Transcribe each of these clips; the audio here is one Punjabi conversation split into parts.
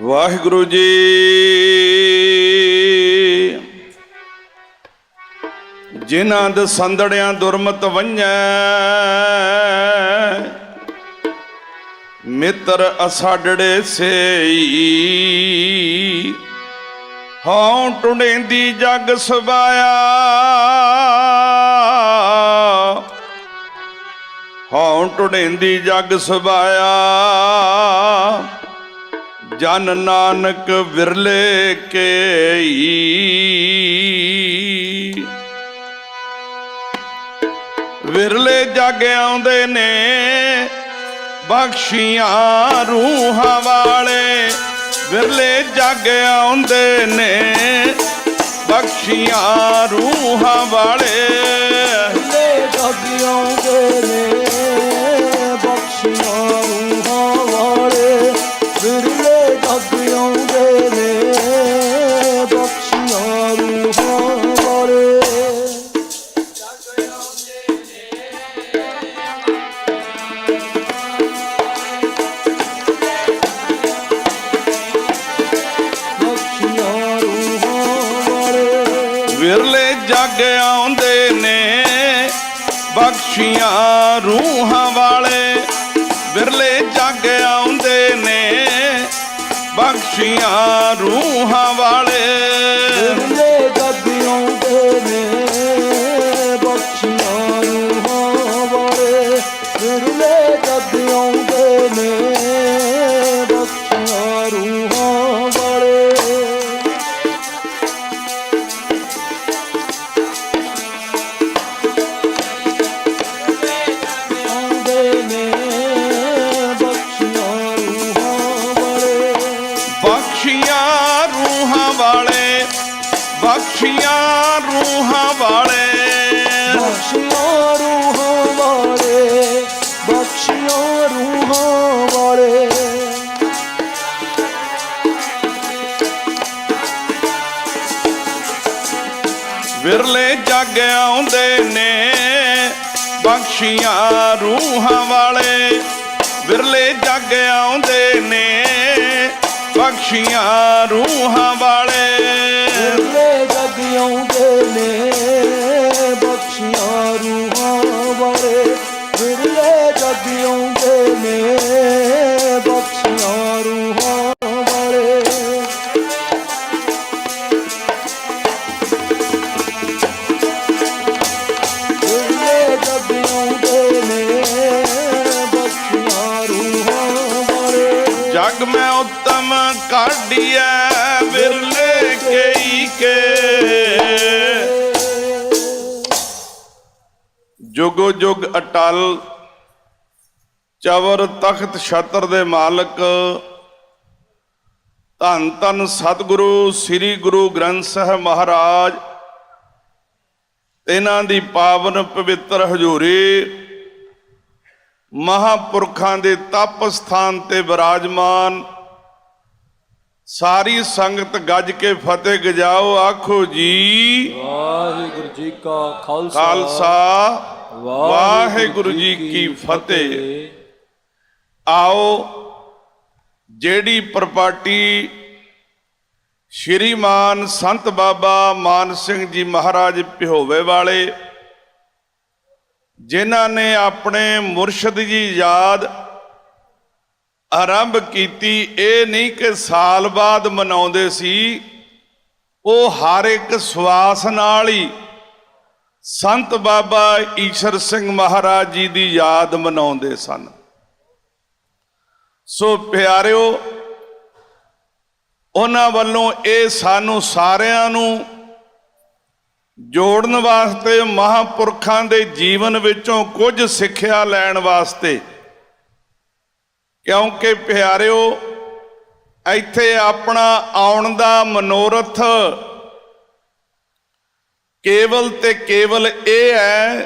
ਵਾਹਿਗੁਰੂ ਜੀ। ਜਿਨ੍ਹਾਂ ਦੇ ਸੰਦੜਿਆਂ ਦੁਰਮਤ ਵੰਝੈ, ਮਿੱਤਰ ਅਸਾਡੜੇ ਸੇਈ। ਹਉ ਟੁੰਡੇਂਦੀ ਜਗ ਸਵਾਇਆ। ਹਉ ਟੁੰਡੇਂਦੀ ਜਗ ਸਵਾਇਆ। ਜਨ ਨਾਨਕ ਵਿਰਲੇ ਕੇਈ। ਵਿਰਲੇ ਜਗ ਆਉਂਦੇ ਨੇ, ਬਖਸ਼ੀਆਂ ਰੂਹਾਂ ਵਾਲੇ। ਵਿਰਲੇ ਜਗ ਆਉਂਦੇ ਨੇ, ਬਖਸ਼ੀਆਂ ਰੂਹਾਂ ਵਾਲੇ। ਲੈ ਜਾਗਿਆਂ ਦੇ ਨੇ, ਬਖਸ਼ੀਆਂ ਬਖਸ਼ੀਆਂ ਰੂਹਾਂ ਵਾਲੇ ਵਿਰਲੇ ਜਗ ਆਉਂਦੇ ਨੇ। ਬਖਸ਼ੀਆਂ ਰੂਹਾਂ ਵਾਲੇ ਵਿਰਲੇ ਜਗ ਆਉਂਦੇ ਨੇ, ਬਖਸ਼ੀਆਂ ਰੂਹਾਂ ਵਾਲੇ। ਵਿਰਲੇ ਜਗ ਆਉਂਦੇ ਨੇ, ਬਖਸ਼ੀਆਂ ਰੂਹਾਂ ਵਾਲੇ। ਵਿਰਲੇ ਕਾਢੀਐ ਵਿਰਲੇ ਕਈ ਕੇ। ਜੁਗੋ ਜੁਗ ਅਟਲ, ਚਵਰ ਤਖਤ ਛਤਰ ਦੇ ਮਾਲਕ। ਧੰਨ ਧੰਨ ਸਤਿਗੁਰੂ, ਸ੍ਰੀ ਗੁਰੂ ਗ੍ਰੰਥ ਸਾਹਿਬ ਮਹਾਰਾਜ। ਇਹਨਾਂ ਦੀ ਪਾਵਨ ਪਵਿੱਤਰ ਹਜ਼ੂਰੀ ਮਹਾਪੁਰਖਾਂ ਦੇ ਤਪ ਸਥਾਨ ਤੇ ਵਿਰਾਜਮਾਨ ਸਾਰੀ ਸੰਗਤ ਗੱਜ ਕੇ ਫਤਿਹ ਗਜਾਓ ਆਖੋ ਜੀ। ਵਾਹਿਗੁਰੂ ਜੀ ਕਾ ਖਾਲਸਾ। ਖਾਲਸਾ। ਵਾਹਿਗੁਰੂ ਜੀ ਕੀ ਫਤਿਹ। ਆਓ ਜਿਹੜੀ ਪ੍ਰਪਾਟੀ ਸ਼੍ਰੀਮਾਨ ਸੰਤ ਬਾਬਾ ਮਾਨ ਸਿੰਘ ਜੀ ਮਹਾਰਾਜ ਪਿਹੋਵੇ ਵਾਲੇ ਜਿਨ੍ਹਾਂ ਨੇ ਆਪਣੇ ਮੁਰਸ਼ਿਦ ਜੀ ਯਾਦ ਆਰੰਭ ਕੀਤੀ, ਇਹ ਨਹੀਂ ਕਿ ਸਾਲ ਬਾਅਦ ਮਨਾਉਂਦੇ ਸੀ, ਉਹ ਹਰ ਇੱਕ ਸਵਾਸ ਨਾਲ ਹੀ ਸੰਤ ਬਾਬਾ ਈਸ਼ਰ ਸਿੰਘ ਮਹਾਰਾਜ ਜੀ ਦੀ ਯਾਦ ਮਨਾਉਂਦੇ ਸਨ। ਸੋ ਪਿਆਰਿਓ, ਉਹਨਾਂ ਵੱਲੋਂ ਇਹ ਸਾਨੂੰ ਸਾਰਿਆਂ ਨੂੰ ਜੋੜਨ ਵਾਸਤੇ, ਮਹਾਪੁਰਖਾਂ ਦੇ ਜੀਵਨ ਵਿੱਚੋਂ ਕੁਝ ਸਿੱਖਿਆ ਲੈਣ ਵਾਸਤੇ ਕਿਉਂਕਿ ਪਿਆਰਿਓ, ਇੱਥੇ ਆਪਣਾ ਆਉਣ ਦਾ ਮਨੋਰਥ ਕੇਵਲ ਤੇ ਕੇਵਲ ਇਹ ਹੈ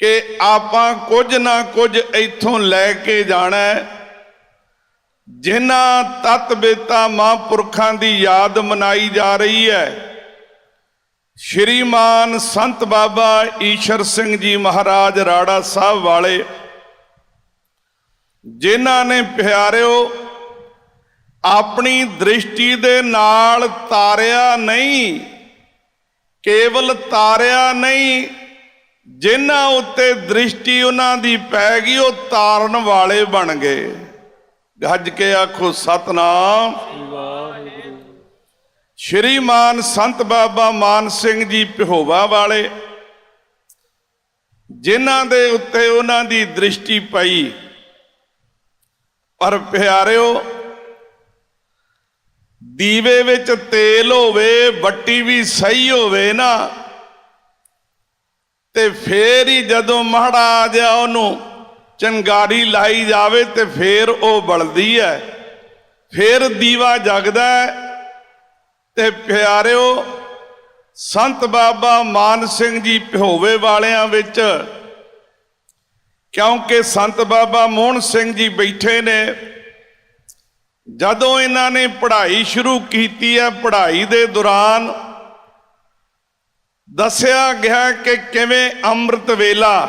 ਕਿ ਆਪਾਂ ਕੁਝ ਨਾ ਕੁਝ ਇੱਥੋਂ ਲੈ ਕੇ ਜਾਣਾ ਹੈ। ਜਿਨ੍ਹਾਂ ਤਤ ਬੇਤਾ ਮਹਾਂਪੁਰਖਾਂ ਦੀ ਯਾਦ ਮਨਾਈ ਜਾ ਰਹੀ ਹੈ, ਸ਼੍ਰੀਮਾਨ ਸੰਤ ਬਾਬਾ ਈਸ਼ਰ ਸਿੰਘ ਜੀ ਮਹਾਰਾਜ ਰਾੜਾ ਸਾਹਿਬ ਵਾਲੇ 'ਜਿਨ੍ਹਾਂ ਨੇ ਪਿਆਰਿਓ, ਆਪਣੀ ਦ੍ਰਿਸ਼ਟੀ ਦੇ ਨਾਲ ਤਾਰਿਆ ਨਹੀਂ, ਕੇਵਲ ਤਾਰਿਆ ਨਹੀਂ, ਜਿਨ੍ਹਾਂ ਉੱਤੇ ਦ੍ਰਿਸ਼ਟੀ ਉਹਨਾਂ ਦੀ ਪੈ ਗਈ, ਉਹ ਤਾਰਨ ਵਾਲੇ ਬਣ ਗਏ। ਗੱਜ ਕੇ ਆਖੋ, ਸਤਨਾਮ। ਸ਼੍ਰੀਮਾਨ ਸੰਤ ਬਾਬਾ ਮਾਨ ਸਿੰਘ ਜੀ ਪਿਹੋਵਾ ਵਾਲੇ, ਜਿਨ੍ਹਾਂ ਦੇ ਉੱਤੇ ਉਹਨਾਂ ਦੀ ਦ੍ਰਿਸ਼ਟੀ ਪਈ ਪਰ ਪਿਆਰਿਓ, ਦੀਵੇ ਵਿੱਚ ਤੇਲ ਹੋਵੇ ਬੱਟੀ ਵੀ ਸਹੀ ਹੋਵੇ ਨਾ, ਤੇ ਫੇਰ ਹੀ ਜਦੋਂ ਮਹੜਾ ਜਾ ਉਹਨੂੰ ਚੰਗਾਰੀ ਲਾਈ ਜਾਵੇ ਤੇ ਫੇਰ ਉਹ ਬਲਦੀ ਹੈ। ਫੇਰ ਦੀਵਾ ਜਗਦਾ ਤੇ ਪਿਆਰਿਓ, ਸੰਤ ਬਾਬਾ ਮਾਨ ਸਿੰਘ ਜੀ ਭਿਹੋਵੇ ਵਾਲਿਆਂ ਵਿੱਚ ਕਿਉਂਕਿ ਸੰਤ ਬਾਬਾ ਮੋਹਨ ਸਿੰਘ ਜੀ ਬੈਠੇ ਨੇ, ਜਦੋਂ ਇਹਨਾਂ ਨੇ ਪੜ੍ਹਾਈ ਸ਼ੁਰੂ ਕੀਤੀ ਹੈ, ਪੜ੍ਹਾਈ ਦੇ ਦੌਰਾਨ ਦੱਸਿਆ ਗਿਆ ਕਿ ਕਿਵੇਂ ਅੰਮ੍ਰਿਤ ਵੇਲਾ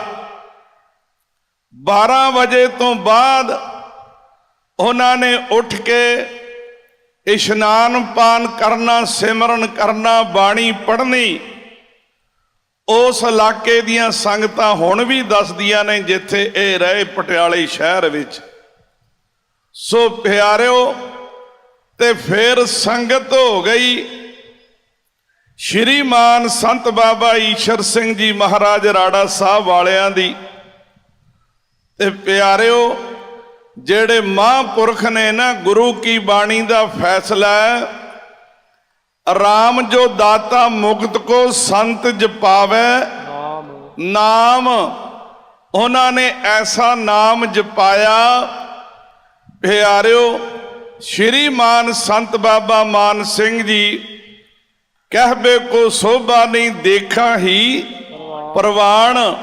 12 ਵਜੇ ਤੋਂ ਬਾਅਦ ਉਹਨਾਂ ਨੇ ਉੱਠ ਕੇ ਇਸ਼ਨਾਨ ਪਾਨ ਕਰਨਾ, ਸਿਮਰਨ ਕਰਨਾ, ਬਾਣੀ ਪੜ੍ਹਨੀ। ਉਸ ਇਲਾਕੇ ਦੀਆਂ ਸੰਗਤਾਂ ਹੁਣ ਵੀ ਦੱਸਦੀਆਂ ਨੇ ਜਿੱਥੇ ਇਹ ਰਹੇ ਪਟਿਆਲੇ ਸ਼ਹਿਰ ਵਿੱਚ। ਸੋ ਪਿਆਰਿਓ, ਤੇ ਫਿਰ ਸੰਗਤ ਹੋ ਗਈ। ਸ਼੍ਰੀਮਾਨ ਸੰਤ ਬਾਬਾ ਈਸ਼ਰ ਸਿੰਘ ਜੀ ਮਹਾਰਾਜ ਰਾੜਾ ਸਾਹਿਬ ਵਾਲਿਆਂ ਦੀ। ਤੇ ਪਿਆਰਿਓ, ਜਿਹੜੇ ਮਹਾਂਪੁਰਖ ਨੇ ਨਾ, ਗੁਰੂ ਕੀ ਬਾਣੀ ਦਾ ਫੈਸਲਾ ਰਾਮ ਜੋ ਦਾਤਾ ਮੁਕਤ ਕੋ ਸੰਤ ਜਪਾਵੇ ਨਾਮ। ਨਾਮ। ਉਹਨਾਂ ਨੇ ਐਸਾ ਨਾਮ ਜਪਾਇਆ। ਪਿਆਰਿਓ ਸ਼੍ਰੀਮਾਨ ਸੰਤ ਬਾਬਾ ਮਾਨ ਸਿੰਘ ਜੀ ਕਹਬੇ ਕੋ ਸੋਭਾ ਨਹੀਂ ਦੇਖਾਂ ਹੀ ਪ੍ਰਵਾਨ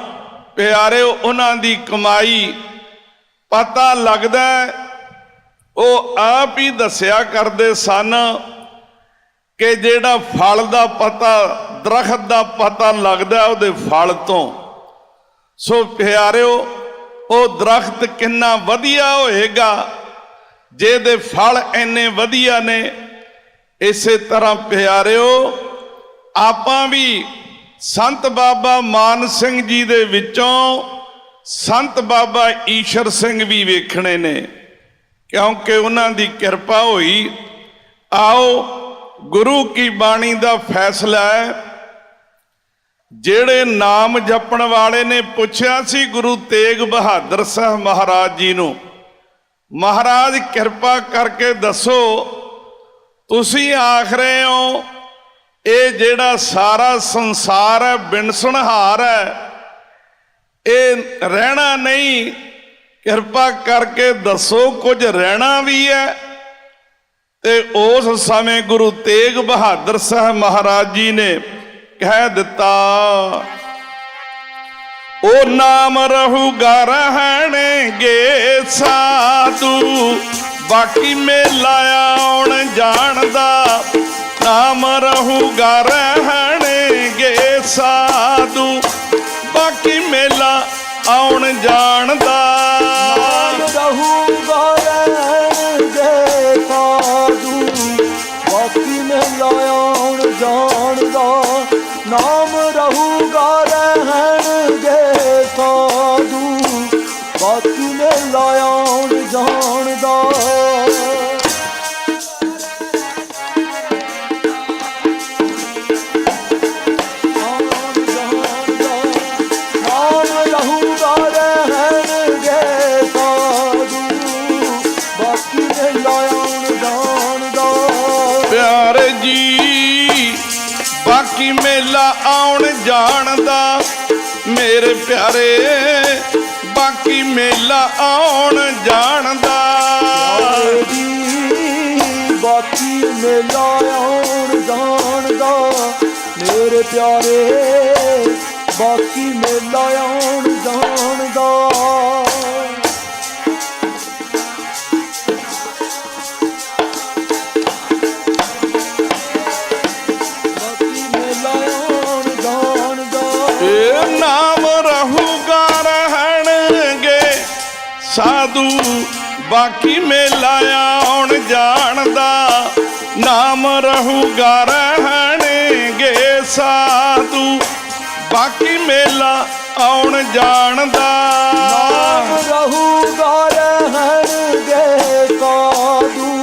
ਪਿਆਰਿਓ ਉਹਨਾਂ ਦੀ ਕਮਾਈ ਪਤਾ ਲੱਗਦਾ ਉਹ ਆਪ ਹੀ ਦੱਸਿਆ ਕਰਦੇ ਸਨ ਕਿ ਜਿਹੜਾ ਫਲ ਦਾ ਪਤਾ, ਦਰਖਤ ਦਾ ਪਤਾ ਲੱਗਦਾ ਉਹਦੇ ਫਲ ਤੋਂ। ਸੋ ਪਿਆਰਿਓ, ਉਹ ਦਰਖਤ ਕਿੰਨਾ ਵਧੀਆ ਹੋਏਗਾ, ਜਿਹਦੇ ਫਲ ਇੰਨੇ ਵਧੀਆ ਨੇ। ਇਸੇ ਤਰ੍ਹਾਂ ਪਿਆਰਿਓ, ਆਪਾਂ ਵੀ ਸੰਤ ਬਾਬਾ ਮਾਨ ਸਿੰਘ ਜੀ ਦੇ ਵਿੱਚੋਂ ਸੰਤ ਬਾਬਾ ਈਸ਼ਰ ਸਿੰਘ ਵੀ ਵੇਖਣੇ ਨੇ, ਕਿਉਂਕਿ ਉਹਨਾਂ ਦੀ ਕਿਰਪਾ ਹੋਈ। ਆਓ ਗੁਰੂ ਕੀ ਬਾਣੀ ਦਾ ਫੈਸਲਾ ਹੈ। ਜਿਹੜੇ ਨਾਮ ਜਪਣ ਵਾਲੇ ਨੇ ਪੁੱਛਿਆ ਸੀ ਗੁਰੂ ਤੇਗ ਬਹਾਦਰ ਸਾਹਿਬ ਮਹਾਰਾਜ ਜੀ ਨੂੰ, ਮਹਾਰਾਜ, ਕਿਰਪਾ ਕਰਕੇ ਦੱਸੋ, ਤੁਸੀਂ ਆਖ ਰਹੇ ਹੋ, ਇਹ ਜਿਹੜਾ ਸਾਰਾ ਸੰਸਾਰ ਹੈ ਬਿਨਸਣਹਾਰ ਹੈ, ਇਹ ਰਹਿਣਾ ਨਹੀਂ। ਕਿਰਪਾ ਕਰਕੇ ਦੱਸੋ, ਕੁਝ ਰਹਿਣਾ ਵੀ ਹੈ ਤੇ ਉਸ ਸਮੇਂ ਗੁਰੂ ਤੇਗ ਬਹਾਦਰ ਸਾਹਿਬ ਮਹਾਰਾਜ ਜੀ ਨੇ ਕਹਿ ਦਿੱਤਾ ਉਹ ਨਾਮ ਰਹੂਗਾ ਰਹਿਣਗੇ ਸਾਧੂ, ਬਾਕੀ ਮੇਲਾ ਆਉਣ ਜਾਣਦਾ, ਨਾਮ ਰਹੂਗਾ ਰਹਿਣਗੇ ਸਾਧੂ, ਬਾਕੀ ਮੇਲਾ ਆਉਣ ਜਾਣਦਾ। ਨਾਮ ਰਹੂਗਾ ਰਹਿਣਗੇ ਸਾਧੂ ਬਾਕੀ ਮੇਲਾ ਆਉਣ ਜਾਣ ਦਾ ਮੇਰੇ ਪਿਆਰੇ, ਬਾਕੀ ਮੇਲਾ ਆਉਣ ਜਾਣ ਦਾ ਬਾਕੀ ਮੇਲਾ ਆਉਣ ਜਾਣ ਦਾ ਮੇਰੇ ਪਿਆਰੇ, ਬਾਕੀ ਮੇਲਾ ਆਉਣ ਜਾਣ ਦਾ ਸਾਧੂ ਬਾਕੀ ਮੇਲਾ ਆਉਣ ਜਾਣਦਾ ਨਾਮ ਰਹੂਗਾ ਰਹਿਣਗੇ ਸਾਧੂ। ਬਾਕੀ ਮੇਲਾ ਆਉਣ ਜਾਣਦਾ ਨਾਮ ਰਹੂਗਾ ਰਹਿਣਗੇ ਸਾਧੂ।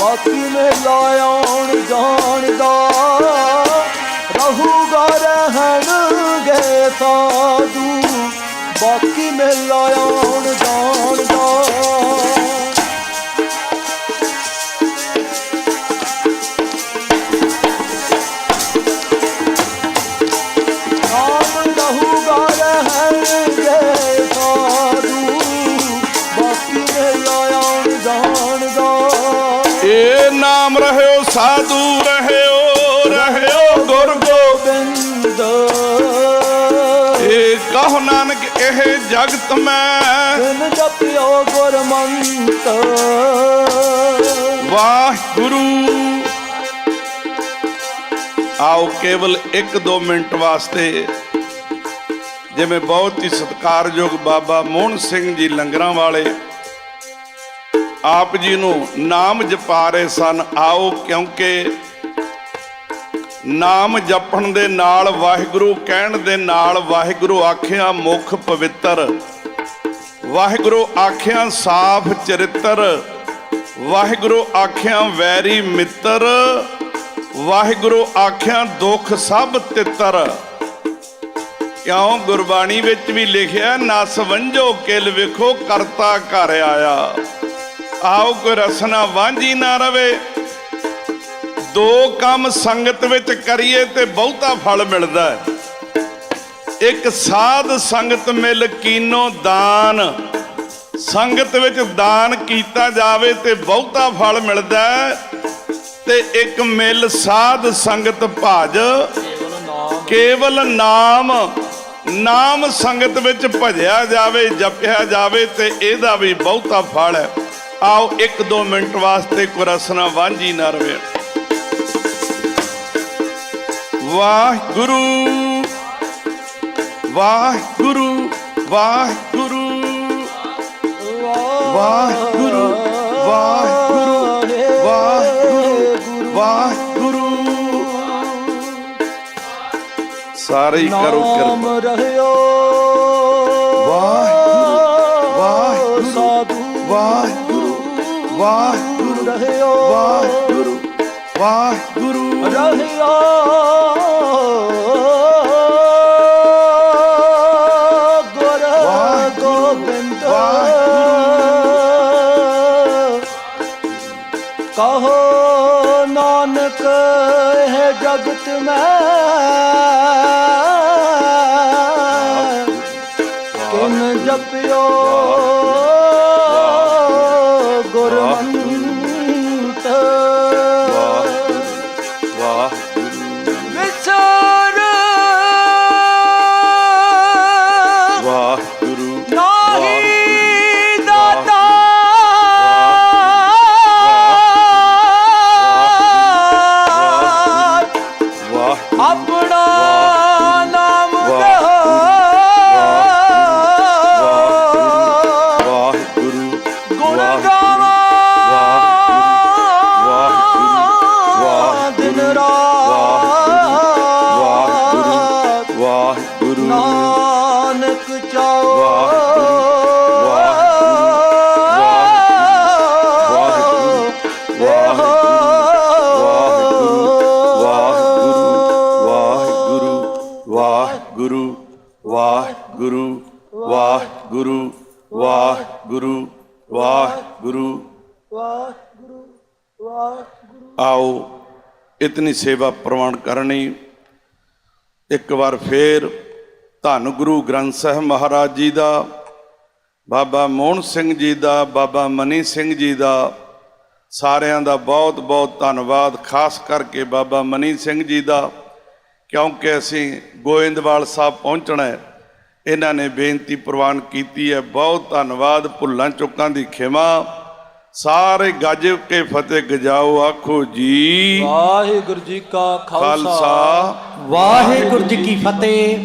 ਬਾਕੀ ਮੇਲਾ ਆਉਣ ਜਾਣਦਾ ਰਹੂਗਾ ਬਾਕੀ ਮੇਲਾ ਆਉਣ ਜਾਣ ਦਾ। ਬਾਕੀ ਮੇਲਾ ਆਉਣ ਜਾਣ ਨਾਮ ਰਹਿਓ ਸਾਧੂ ਰਹੇ ਇਹ ਜਗਤ ਮੈਂ ਬਿਨ ਜਪਿਓ ਗੁਰਮੰਤ। ਵਾਹਿਗੁਰੂ। ਆਓ ਕੇਵਲ 1-2 ਮਿੰਟ ਵਾਸਤੇ ਜਿਵੇਂ ਬਹੁਤ ਹੀ ਸਤਿਕਾਰਯੋਗ ਬਾਬਾ ਮੋਹਨ ਸਿੰਘ ਜੀ ਲੰਗਰਾਂ ਵਾਲੇ ਆਪ ਜੀ ਨੂੰ ਨਾਮ ਜਪਾ ਰਹੇ ਸਨ ਆਓ ਕਿਉਂਕਿ ਨਾਮ ਜਪਣ ਦੇ ਨਾਲ, ਵਾਹਿਗੁਰੂ ਕਹਿਣ ਦੇ ਨਾਲ, ਵਾਹਿਗੁਰੂ ਆਖਿਆ ਮੁਖ ਪਵਿੱਤਰ। ਵਾਹਿਗੁਰੂ ਆਖਿਆ ਸਾਫ਼ ਚਰਿੱਤਰ। ਵਾਹਿਗੁਰੂ ਆਖਿਆ ਵੈਰੀ ਮਿੱਤਰ। ਵਾਹਿਗੁਰੂ ਆਖਿਆ ਦੁੱਖ ਸਭ ਤਿੱਤਰ। ਕਿਉਂ? ਗੁਰਬਾਣੀ ਵਿੱਚ ਵੀ ਲਿਖਿਆ, ਨਾ ਵੰਜੋ ਕਿਲ ਵੇਖੋ ਕਰਤਾ ਘਰ ਆਇਆ। ਆਓ ਕੋਈ ਰਸਨਾ ਵਾਂਝੀ ਨਾ ਰਵੇ। ਦੋ ਕੰਮ ਸੰਗਤ ਵਿੱਚ ਕਰੀਏ ਤੇ ਬਹੁਤਾ ਫਲ ਮਿਲਦਾ ਹੈ। ਇੱਕ ਸਾਧ ਸੰਗਤ ਮਿਲ ਕੀਨੋ ਦਾਨ। ਸੰਗਤ ਵਿੱਚ ਦਾਨ ਕੀਤਾ ਜਾਵੇ ਤੇ ਬਹੁਤਾ ਫਲ ਮਿਲਦਾ ਤੇ ਇੱਕ ਮਿਲ ਸਾਧ ਸੰਗਤ ਭਜ। ਕੇਵਲ ਨਾਮ ਨਾਮ ਸੰਗਤ ਵਿੱਚ ਭਜਿਆ ਜਾਵੇ, ਜਪਿਆ ਜਾਵੇ ਤੇ ਇਹਦਾ ਵੀ ਬਹੁਤਾ ਫਲ ਹੈ। ਆਓ 1-2 ਮਿੰਟ ਵਾਸਤੇ ਕੁਰਸਨਾ ਵਾਂਝੀ ਨਾ ਰਵੇ। ਵਾਹਿਗੁਰੂ ਵਾਹਿਗੁਰੂ ਵਾਹਿਗੁਰੂ। ਵਾਹਿਗੁਰੂ ਵਾਹਿਗੁਰੂ ਵਾਹਿਗੁਰੂ ਵਾਹਿਗੁਰੂ। ਸਾਰੇ ਹੀ ਕਰੋ ਨਾਮ ਰਹਿਓ ਨਾਨਕ ਹੈ ਜਗਤ ਮੈਂ। ਕਿਨ ਜਪਿਓ। ਇਤਨੀ ਸੇਵਾ ਪ੍ਰਵਾਨ ਕਰਨੀ। ਇੱਕ ਵਾਰ ਫੇਰ ਧੰਨ ਗੁਰੂ ਗ੍ਰੰਥ ਸਾਹਿਬ ਮਹਾਰਾਜ ਜੀ ਦਾ, ਬਾਬਾ ਮੋਹਨ ਸਿੰਘ ਜੀ ਦਾ, ਬਾਬਾ ਮਨੀ ਸਿੰਘ ਜੀ ਦਾ ਸਾਰਿਆਂ ਦਾ ਬਹੁਤ ਬਹੁਤ ਧੰਨਵਾਦ, ਖਾਸ ਕਰਕੇ ਬਾਬਾ ਮਨੀ ਸਿੰਘ ਜੀ ਦਾ, ਕਿਉਂਕਿ ਅਸੀਂ ਗੋਇੰਦਵਾਲ ਸਾਹਿਬ ਪਹੁੰਚਣਾ ਹੈ। ਇਹਨਾਂ ਨੇ ਬੇਨਤੀ ਪ੍ਰਵਾਨ ਕੀਤੀ ਹੈ, ਬਹੁਤ ਧੰਨਵਾਦ, ਭੁੱਲਾਂ ਚੁੱਕਾਂ ਦੀ ਖਿਮਾ। ਸਾਰੇ ਗੱਜ ਕੇ ਫਤਿਹ ਗਜਾਓ ਆਖੋ ਜੀ। ਵਾਹਿਗੁਰੂ ਜੀ ਕਾ ਖਾਲਸਾ। ਵਾਹਿਗੁਰੂ ਜੀ ਕੀ ਫਤਿਹ।